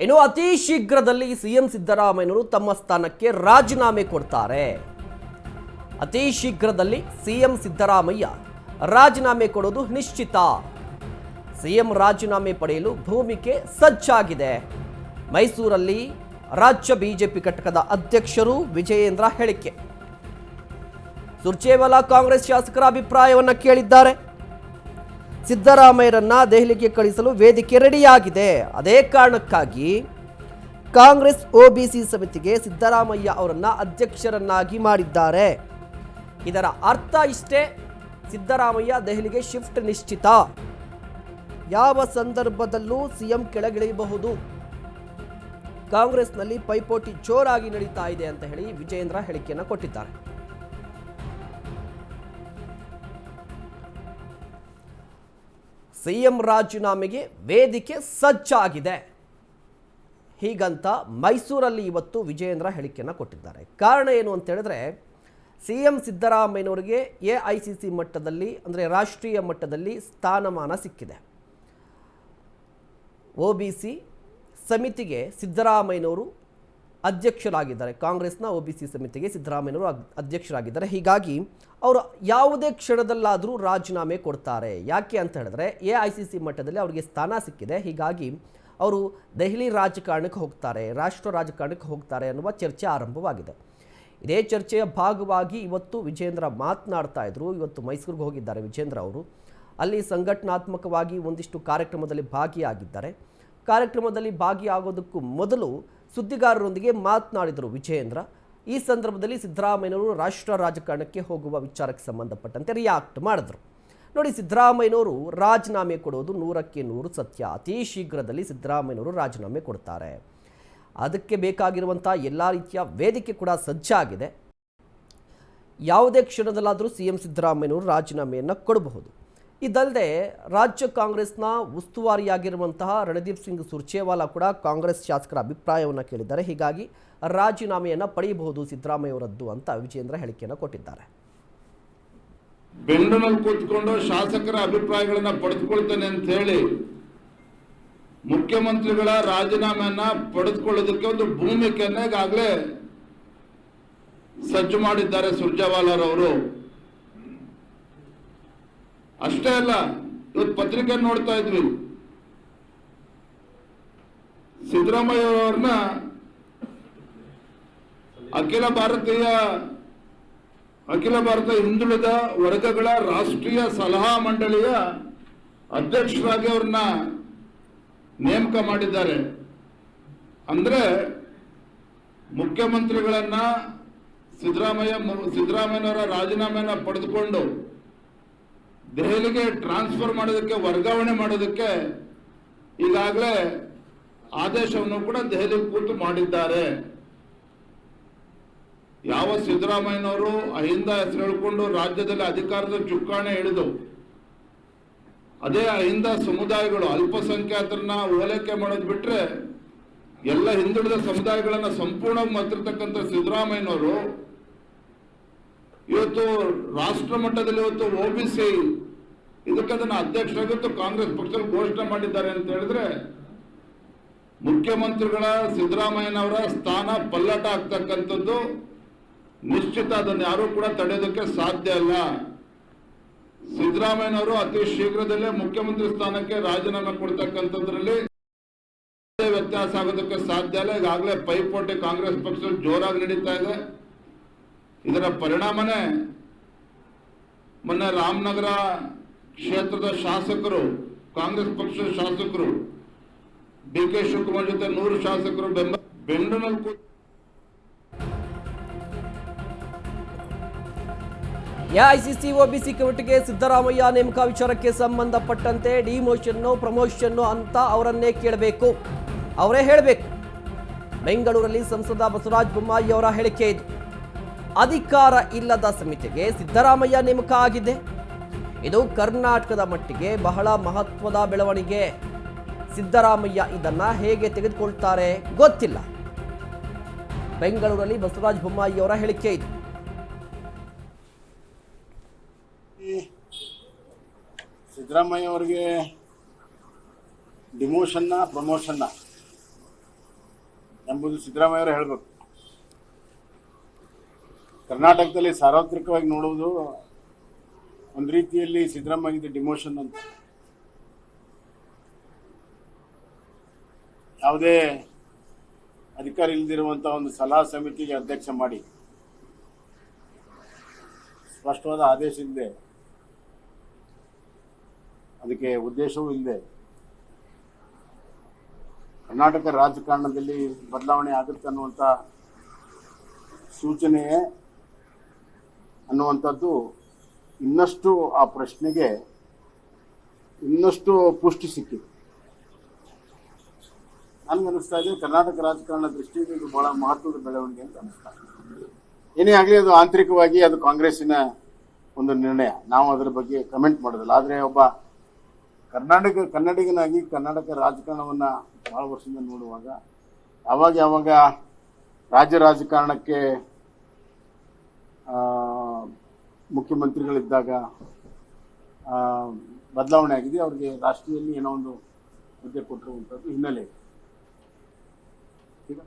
ಇನ್ನು ಅತಿ ಶೀಘ್ರದಲ್ಲಿ ಸಿಎಂ ಸಿದ್ದರಾಮಯ್ಯನವರು ತಮ್ಮ ಸ್ಥಾನಕ್ಕೆ ರಾಜೀನಾಮೆ ಕೊಡ್ತಾರೆ. ಅತಿ ಶೀಘ್ರದಲ್ಲಿ ಸಿಎಂ ಸಿದ್ದರಾಮಯ್ಯ ರಾಜೀನಾಮೆ ಕೊಡೋದು ನಿಶ್ಚಿತ. ಸಿಎಂ ರಾಜೀನಾಮೆ ಪಡೆಯಲು ಭೂಮಿಕೆ ಸಜ್ಜಾಗಿದೆ. ಮೈಸೂರಲ್ಲಿ ರಾಜ್ಯ ಬಿಜೆಪಿ ಘಟಕದ ಅಧ್ಯಕ್ಷರು ವಿಜಯೇಂದ್ರ ಹೇಳಿಕೆ. ಸುರ್ಜೇವಾಲಾ ಕಾಂಗ್ರೆಸ್ ಶಾಸಕರ ಅಭಿಪ್ರಾಯವನ್ನು ಕೇಳಿದ್ದಾರೆ. ಸಿದ್ದರಾಮಯ್ಯರನ್ನ ದೆಹಲಿಗೆ ಕಳಿಸಲು ವೇದಿಕೆ ರೆಡಿಯಾಗಿದೆ. ಅದೇ ಕಾರಣಕ್ಕಾಗಿ ಕಾಂಗ್ರೆಸ್ ಒಬಿಸಿ ಸಮಿತಿಗೆ ಸಿದ್ದರಾಮಯ್ಯ ಅವರನ್ನ ಅಧ್ಯಕ್ಷರನ್ನಾಗಿ ಮಾಡಿದ್ದಾರೆ. ಇದರ ಅರ್ಥ ಇಷ್ಟೇ, ಸಿದ್ದರಾಮಯ್ಯ ದೆಹಲಿಗೆ ಶಿಫ್ಟ್ ನಿಶ್ಚಿತ. ಯಾವ ಸಂದರ್ಭದಲ್ಲೂ ಸಿಎಂ ಕೆಳಗಿಳಿಯಬಹುದು. ಕಾಂಗ್ರೆಸ್ನಲ್ಲಿ ಪೈಪೋಟಿ ಜೋರಾಗಿ ನಡೀತಾ ಇದೆ ಅಂತ ಹೇಳಿ ವಿಜಯೇಂದ್ರ ಹೇಳಿಕೆಯನ್ನು ಕೊಟ್ಟಿದ್ದಾರೆ. ಸಿಎಂ ರಾಜೀನಾಮೆಗೆ ವೇದಿಕೆ ಸಜ್ಜಾಗಿದೆ. ಹೀಗಂತ ಮೈಸೂರಲ್ಲಿ ಇವತ್ತು ವಿಜಯೇಂದ್ರ ಹೇಳಿಕೆಯನ್ನು ಕೊಟ್ಟಿದ್ದಾರೆ. ಕಾರಣ ಏನು ಅಂತ ಹೇಳಿದ್ರೆ ಸಿ ಎಂ ಸಿದ್ದರಾಮಯ್ಯನವರಿಗೆ ಎ ಐ ಸಿ ಸಿ ಮಟ್ಟದಲ್ಲಿ, ಅಂದರೆ ರಾಷ್ಟ್ರೀಯ ಮಟ್ಟದಲ್ಲಿ ಸ್ಥಾನಮಾನ ಸಿಕ್ಕಿದೆ. ಒ ಬಿ ಸಿ ಸಮಿತಿಗೆ ಸಿದ್ದರಾಮಯ್ಯನವರು ಅಧ್ಯಕ್ಷರಾಗಿದ್ದಾರೆ. ಕಾಂಗ್ರೆಸ್ನ ಒ ಬಿ ಸಿ ಸಮಿತಿಗೆ ಸಿದ್ದರಾಮಯ್ಯವರು ಅಧ್ಯಕ್ಷರಾಗಿದ್ದಾರೆ. ಹೀಗಾಗಿ ಅವರು ಯಾವುದೇ ಕ್ಷಣದಲ್ಲಾದರೂ ರಾಜೀನಾಮೆ ಕೊಡ್ತಾರೆ. ಯಾಕೆ ಅಂತ ಹೇಳಿದ್ರೆ ಎ ಐ ಸಿ ಸಿ ಮಟ್ಟದಲ್ಲಿ ಅವರಿಗೆ ಸ್ಥಾನ ಸಿಕ್ಕಿದೆ. ಹೀಗಾಗಿ ಅವರು ದೆಹಲಿ ರಾಜಕಾರಣಕ್ಕೆ ಹೋಗ್ತಾರೆ, ರಾಷ್ಟ್ರ ರಾಜಕಾರಣಕ್ಕೆ ಹೋಗ್ತಾರೆ ಅನ್ನುವ ಚರ್ಚೆ ಆರಂಭವಾಗಿದೆ. ಇದೇ ಚರ್ಚೆಯ ಭಾಗವಾಗಿ ಇವತ್ತು ವಿಜೇಂದ್ರ ಮಾತನಾಡ್ತಾ ಇದ್ರು. ಇವತ್ತು ಮೈಸೂರಿಗೆ ಹೋಗಿದ್ದಾರೆ ವಿಜೇಂದ್ರ ಅವರು. ಅಲ್ಲಿ ಸಂಘಟನಾತ್ಮಕವಾಗಿ ಒಂದಿಷ್ಟು ಕಾರ್ಯಕ್ರಮದಲ್ಲಿ ಭಾಗಿಯಾಗಿದ್ದಾರೆ. ಕಾರ್ಯಕ್ರಮದಲ್ಲಿ ಭಾಗಿಯಾಗೋದಕ್ಕೂ ಮೊದಲು ಸುದ್ದಿಗಾರರೊಂದಿಗೆ ಮಾತನಾಡಿದರು ವಿಜಯೇಂದ್ರ. ಈ ಸಂದರ್ಭದಲ್ಲಿ ಸಿದ್ದರಾಮಯ್ಯನವರು ರಾಷ್ಟ್ರ ರಾಜಕಾರಣಕ್ಕೆ ಹೋಗುವ ವಿಚಾರಕ್ಕೆ ಸಂಬಂಧಪಟ್ಟಂತೆ ರಿಯಾಕ್ಟ್ ಮಾಡಿದ್ರು. ನೋಡಿ, ಸಿದ್ದರಾಮಯ್ಯನವರು ರಾಜೀನಾಮೆ ಕೊಡೋದು ನೂರಕ್ಕೆ ನೂರು ಸತ್ಯ. ಅತಿ ಶೀಘ್ರದಲ್ಲಿ ಸಿದ್ದರಾಮಯ್ಯನವರು ರಾಜೀನಾಮೆ ಕೊಡ್ತಾರೆ. ಅದಕ್ಕೆ ಬೇಕಾಗಿರುವಂಥ ಎಲ್ಲ ರೀತಿಯ ವೇದಿಕೆ ಕೂಡ ಸಜ್ಜಾಗಿದೆ ಯಾವುದೇ ಕ್ಷಣದಲ್ಲಾದರೂ ಸಿ ಎಂ ಸಿದ್ದರಾಮಯ್ಯನವರು ರಾಜೀನಾಮೆಯನ್ನು ಕೊಡಬಹುದು. ಇದಲ್ಲದೆ ರಾಜ್ಯ ಕಾಂಗ್ರೆಸ್ನ ಉಸ್ತುವಾರಿಯಾಗಿರುವಂತಹ ರಣದೀಪ್ ಸಿಂಗ್ ಸುರ್ಜೇವಾಲಾ ಕೂಡ ಕಾಂಗ್ರೆಸ್ ಶಾಸಕರ ಅಭಿಪ್ರಾಯವನ್ನು ಕೇಳಿದ್ದಾರೆ. ಹೀಗಾಗಿ ರಾಜೀನಾಮೆಯನ್ನು ಪಡೆಯಬಹುದು ಸಿದ್ದರಾಮಯ್ಯವರದ್ದು ಅಂತ ವಿಜಯೇಂದ್ರ ಹೇಳಿಕೆಯನ್ನು ಕೊಟ್ಟಿದ್ದಾರೆ. ಬೆಂಗಳೂರಲ್ಲಿ ಕೂತ್ಕೊಂಡು ಶಾಸಕರ ಅಭಿಪ್ರಾಯಗಳನ್ನ ಪಡೆದುಕೊಳ್ತೇನೆ ಅಂತ ಹೇಳಿ ಮುಖ್ಯಮಂತ್ರಿಗಳ ರಾಜೀನಾಮೆಯನ್ನ ಪಡೆದುಕೊಳ್ಳೋದಕ್ಕೆ ಒಂದು ಭೂಮಿಕೆಯನ್ನ ಈಗಾಗಲೇ ಸಜ್ಜು ಮಾಡಿದ್ದಾರೆ ಸುರ್ಜೇವಾಲಾರವರು. ಅಷ್ಟೇ ಅಲ್ಲ ಇವತ್ತು ಪತ್ರಿಕೆ ನೋಡ್ತಾ ಇದ್ವಿ. ಸಿದ್ದರಾಮಯ್ಯ ಅವ್ರನ್ನ ಅಖಿಲ ಭಾರತೀಯ ಅಖಿಲ ಭಾರತ ಹಿಂದುಳಿದ ವರ್ಗಗಳ ರಾಷ್ಟ್ರೀಯ ಸಲಹಾ ಮಂಡಳಿಯ ಅಧ್ಯಕ್ಷರಾಗಿ ಅವ್ರನ್ನ ನೇಮಕ ಮಾಡಿದ್ದಾರೆ. ಅಂದ್ರೆ ಮುಖ್ಯಮಂತ್ರಿಗಳನ್ನ ಸಿದ್ದರಾಮಯ್ಯ ಸಿದ್ದರಾಮಯ್ಯನವರ ರಾಜೀನಾಮೆಯನ್ನ ಪಡೆದುಕೊಂಡು ದೆಹಲಿಗೆ ಟ್ರಾನ್ಸ್ಫರ್ ಮಾಡೋದಕ್ಕೆ, ವರ್ಗಾವಣೆ ಮಾಡೋದಕ್ಕೆ ಈಗಾಗಲೇ ಆದೇಶವನ್ನು ಕೂಡ ದೆಹಲಿ ಕೂತು ಮಾಡಿದ್ದಾರೆ. ಯಾವ ಸಿದ್ದರಾಮಯ್ಯನವರು ಅಹಿಂದ ಹೆಸರು ಹೇಳ್ಕೊಂಡು ರಾಜ್ಯದಲ್ಲಿ ಅಧಿಕಾರದ ಚುಕ್ಕಾಣೆ ಹಿಡಿದು, ಅದೇ ಅಹಿಂದ ಸಮುದಾಯಗಳು ಅಲ್ಪಸಂಖ್ಯಾತರನ್ನ ಓಲೈಕೆ ಮಾಡೋದು ಬಿಟ್ರೆ ಎಲ್ಲ ಹಿಂದುಳಿದ ಸಮುದಾಯಗಳನ್ನ ಸಂಪೂರ್ಣವಾಗಿ ಮತ್ತಿರ್ತಕ್ಕಂಥ ಸಿದ್ದರಾಮಯ್ಯನವರು ಇವತ್ತು ರಾಷ್ಟ್ರ ಮಟ್ಟದಲ್ಲಿ ಇವತ್ತು ಒಬಿಸಿ ಇದಕ್ಕೆ ಅದನ್ನ ಅಧ್ಯಕ್ಷರಾಗಿತ್ತು ಕಾಂಗ್ರೆಸ್ ಪಕ್ಷದಲ್ಲಿ ಘೋಷಣೆ ಮಾಡಿದ್ದಾರೆ ಅಂತ ಹೇಳಿದ್ರೆ ಮುಖ್ಯಮಂತ್ರಿಗಳ ಸಿದ್ದರಾಮಯ್ಯನವರ ಸ್ಥಾನ ಪಲ್ಲಟ ಆಗ್ತಕ್ಕಂಥದ್ದು ನಿಶ್ಚಿತ ಅದನ್ನ ಯಾರೂ ಕೂಡ ತಡೆಯೋದಕ್ಕೆ ಸಾಧ್ಯ ಅಲ್ಲ. ಸಿದ್ದರಾಮಯ್ಯನವರು ಅತಿ ಶೀಘ್ರದಲ್ಲೇ ಮುಖ್ಯಮಂತ್ರಿ ಸ್ಥಾನಕ್ಕೆ ರಾಜೀನಾಮೆ ಕೊಡ್ತಕ್ಕಂಥದ್ರಲ್ಲಿ ವ್ಯತ್ಯಾಸ ಆಗೋದಕ್ಕೆ ಸಾಧ್ಯ ಇಲ್ಲ ಈಗಾಗಲೇ ಪೈಪೋಟಿ ಕಾಂಗ್ರೆಸ್ ಪಕ್ಷ ಜೋರಾಗಿ ನಡೀತಾ ಇದೆ. ಇದರ ಪರಿಣಾಮನೇ ಮೊನ್ನೆ ರಾಮನಗರ ಕ್ಷೇತ್ರದ ಶಾಸಕರು, ಕಾಂಗ್ರೆಸ್ ಪಕ್ಷದ ಶಾಸಕರು ಡಿ ಕೆ ಶಿವಕುಮಾರ್ ಜೊತೆ ನೂರು ಶಾಸಕರು ಬೆಂಬಲ ಬೆಂಗಳೂರಿನಲ್ಲಿ ಎಐಸಿಸಿ ಒಬಿಸಿ ಕಮಿಟಿಗೆ ಸಿದ್ದರಾಮಯ್ಯ ನೇಮಕ ವಿಚಾರಕ್ಕೆ ಸಂಬಂಧಪಟ್ಟಂತೆ ಡಿಮೋಷನ್ನು, ಪ್ರಮೋಷನ್ನು ಅಂತ ಅವರನ್ನೇ ಕೇಳಬೇಕು. ಅವರೇ ಹೇಳಬೇಕು. ಬೆಂಗಳೂರಲ್ಲಿ ಸಂಸದ ಬಸವರಾಜ ಬೊಮ್ಮಾಯಿ ಅವರ ಹೇಳಿಕೆ ಇದು. ಅಧಿಕಾರ ಇಲ್ಲದ ಸಮಿತಿಗೆ ಸಿದ್ದರಾಮಯ್ಯ ನೇಮಕ ಆಗಿದೆ. ಇದು ಕರ್ನಾಟಕದ ಮಟ್ಟಿಗೆ ಬಹಳ ಮಹತ್ವದ ಬೆಳವಣಿಗೆ. ಸಿದ್ದರಾಮಯ್ಯ ಇದನ್ನ ಹೇಗೆ ತೆಗೆದುಕೊಳ್ತಾರೆ ಗೊತ್ತಿಲ್ಲ. ಬೆಂಗಳೂರಲ್ಲಿ ಬಸವರಾಜ ಬೊಮ್ಮಾಯಿ ಅವರ ಹೇಳಿಕೆ ಇದು. ಸಿದ್ದರಾಮಯ್ಯ ಅವರಿಗೆ ಡಿಮೋಷನ್ನ ಪ್ರಮೋಷನ್ನ ಎಂಬುದು ಸಿದ್ದರಾಮಯ್ಯ ಅವರು ಹೇಳಬೇಕು. ಕರ್ನಾಟಕದಲ್ಲಿ ಸಾರ್ವತ್ರಿಕವಾಗಿ ನೋಡುವುದು ಒಂದು ರೀತಿಯಲ್ಲಿ ಸಿದ್ದರಾಮಯ್ಯದ ಡಿಮೋಷನ್ ಅಂತ. ಯಾವುದೇ ಅಧಿಕಾರ ಇಲ್ಲದಿರುವಂಥ ಒಂದು ಸಲಹಾ ಸಮಿತಿಗೆ ಅಧ್ಯಕ್ಷ ಮಾಡಿ. ಸ್ಪಷ್ಟವಾದ ಆದೇಶ ಇಲ್ಲದೆ ಅದಕ್ಕೆ ಉದ್ದೇಶವೂ ಇಲ್ಲದೆ ಕರ್ನಾಟಕ ರಾಜಕಾರಣದಲ್ಲಿ ಬದಲಾವಣೆ ಆಗುತ್ತೆ ಅನ್ನುವಂಥ ಸೂಚನೆಯೇ ಅನ್ನುವಂಥದ್ದು ಇನ್ನಷ್ಟು ಆ ಪ್ರಶ್ನೆಗೆ ಇನ್ನಷ್ಟು ಪುಷ್ಟಿ ಸಿಕ್ಕಿದೆ. ಅನಿಸ್ತಾ ಇದೆ ಕರ್ನಾಟಕ ರಾಜಕಾರಣ ದೃಷ್ಟಿಯಿಂದ ಇದು ಬಹಳ ಮಹತ್ವದ ಬೆಳವಣಿಗೆ ಅಂತ ಅನಿಸ್ತಾ ಏನೇ ಆಗಲಿ ಅದು ಆಂತರಿಕವಾಗಿ ಅದು ಕಾಂಗ್ರೆಸ್ಸಿನ ಒಂದು ನಿರ್ಣಯ. ನಾವು ಅದರ ಬಗ್ಗೆ ಕಮೆಂಟ್ ಮಾಡೋದಿಲ್ಲ. ಆದರೆ ಒಬ್ಬ ಕರ್ನಾಟಕ, ಕನ್ನಡಿಗನಾಗಿ ಕರ್ನಾಟಕ ರಾಜಕಾರಣವನ್ನು ಭಾಳ ವರ್ಷದಿಂದ ನೋಡುವಾಗ ಯಾವಾಗ ಯಾವಾಗ ರಾಜ್ಯ ರಾಜಕಾರಣಕ್ಕೆ ಮುಖ್ಯಮಂತ್ರಿಗಳಿದ್ದಾಗ ಬದಲಾವಣೆ ಆಗಿದೆ. ಅವರಿಗೆ ರಾಷ್ಟ್ರೀಯಲ್ಲಿ ಏನೋ ಒಂದು ಹುದ್ದೆ ಕೊಟ್ಟಿರುವಂಥದ್ದು ಹಿನ್ನೆಲೆ. ಇದೆ ಈಗ